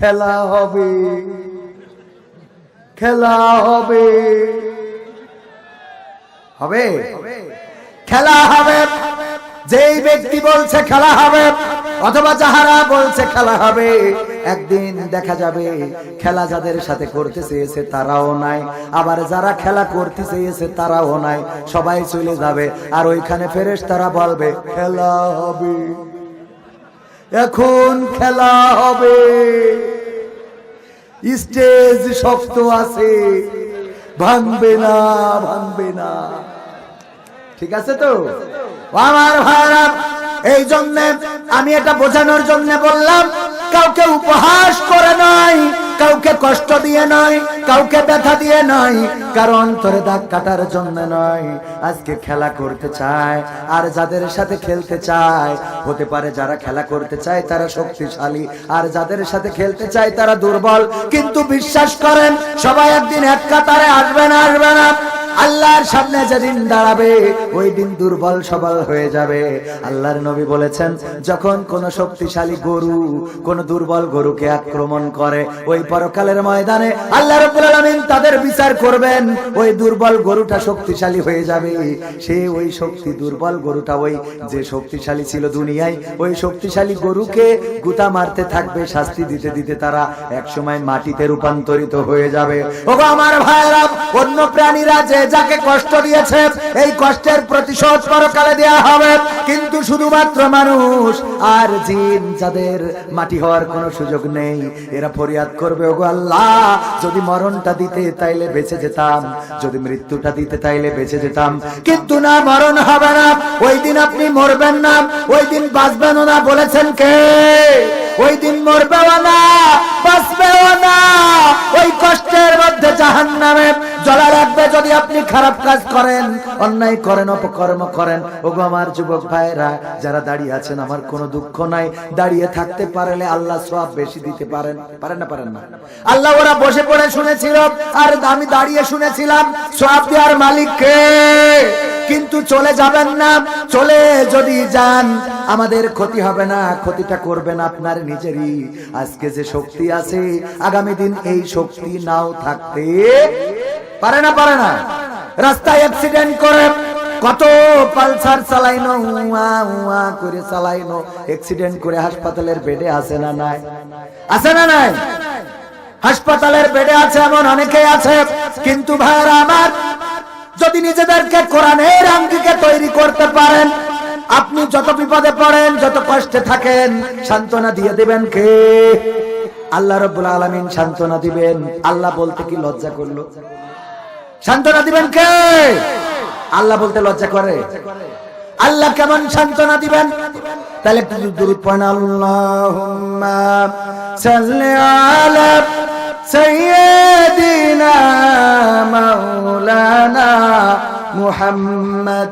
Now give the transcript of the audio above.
খেলা হবে। খেলা হবে। হবে? খেলা হবে। যেই ব্যক্তি বলছে খেলা হবে, অথবা যাহারা বলছে খেলা হবে, একদিন দেখা যাবে খেলা যাদের সাথে করতে চেয়েছে তারাও নাই, আবার যারা খেলা করতে চেয়েছে তারাও নাই, সবাই চলে যাবে, আর ওইখানে ফেরেশ তারা বলবে, খেলা হবে। এখন খেলা হবে। স্টেজ শক্ত আছে। ভাঙবে না ভাঙবে না। ঠিক আছে তো? আমার ভাইরা এই জন্য আমি এটা বোঝানোর জন্য বললাম, কাউকে উপহাস করে কষ্ট দিয়ে নয়, কাউকে ব্যথা দিয়ে নয়, কারণ অন্তরে দাগ কাটার জন্য নয়। আজকে খেলা করতে চায়, আর যাদের সাথে খেলতে চায়, হতে পারে যারা খেলা করতে চায় তারা শক্তিশালী, আর যাদের সাথে খেলতে চায় তারা দুর্বল। কিন্তু বিশ্বাস করেন, সবাই একদিন এক কাতারে আসবেন আসবে আল্লাহর সামনে যেদিন দাঁড়াবে ওই দিন দুর্বল সবল হয়ে যাবে। আল্লাহর নবী বলেছেন, যখন কোন শক্তিশালী গরু, কোন দুর্বল গরুকে আক্রমণ করে, ওই পরকালের ময়দানে আল্লাহ রাব্বুল আলামিন তাদের বিচার করবেন, ওই দুর্বল গরুটা শক্তিশালী হয়ে যাবে। সে ওই শক্তি, দুর্বল গরুটা ওই যে শক্তিশালী ছিল দুনিয়ায়, ওই শক্তিশালী গরুকে গুতা মারতে থাকবে, শাস্তি দিতে দিতে তারা একসময় মাটিতে রূপান্তরিত হয়ে যাবে। ওগো আমার ভাইরা অন্য প্রাণীরা যে যাকে কষ্ট দিয়েছে, এই কষ্টের প্রতিশোধ পরকালে দেয়া হবে। কিন্তু শুধুমাত্র মানুষ আর জিন যাদের মাটি হওয়ার কোনো সুযোগ নেই, এরা ফরিয়াদ করবে, ওগো আল্লাহ। যদি মরণটা দিতে তাইলে বেঁচে যেতাম, যদি মৃত্যুটা দিতে তাইলে বেঁচে যেতাম। কিন্তু না, মরণ হবে না। ওই দিন আপনি মরবেন না। ওই দিন বাঁচবেন না, বলেছেন কে? ওই দিন মরবেও না, বাঁচবেও না। ওই কষ্টের মধ্যে জাহান নামে রাখবে যদি আপনি খারাপ কাজ করেন, অন্যায় করেন, অপকর্ম করেন, ওগো আমার যুবক ভাইরা যারা দাঁড়িয়ে আছেন, আমার কোনো দুঃখ নাই। দাঁড়িয়ে থাকতে পারলে আল্লাহ সব বেশি দিতে পারেন। পারেন না পারেন না? আল্লাহ ওরা বসে পড়ে শুনেছিল, আর আমি দাঁড়িয়ে শুনেছিলাম সব দেওয়ার মালিককে। কিন্তু চলে যাবেন না, চলে যদি যান, আমাদের ক্ষতি হবে না, ক্ষতিটা করবেন আপনার নিজেরই। আজকে যে শক্তি আছে, আগামী দিন এই শক্তি নাও থাকতে পারে না পারে না। রাস্তায় অ্যাক্সিডেন্ট করে, কত পালসার চালাইনো, উয়া উয়া করে চালাইনো। অ্যাক্সিডেন্ট করে হাসপাতালের বেডে আছে না নাই? আছে না নাই? হাসপাতালের বেডে আছে এমন অনেকেই আছে। কিন্তু ভাইরা আমার, যদি নিজেদেরকে কোরআনের আঙ্গিকে তৈরি করতে পারেন, আপনি যত বিপদে পড়েন, যত কষ্টে থাকেন, সান্ত্বনা দিয়ে দিবেন কে? আল্লাহ রব্বুল আলামিন সান্ত্বনা দিবেন। আল্লাহ বলতে কি লজ্জা করল? সান্ত্বনা দিবেন কে? আল্লাহ বলতে লজ্জা করে। আল্লাহ কেমন সান্ত্বনা দিবেন? তাহলে একটু দূর পড়েন। আল্লাহুম্মা সাল্লি আলা মুহাম্মদ।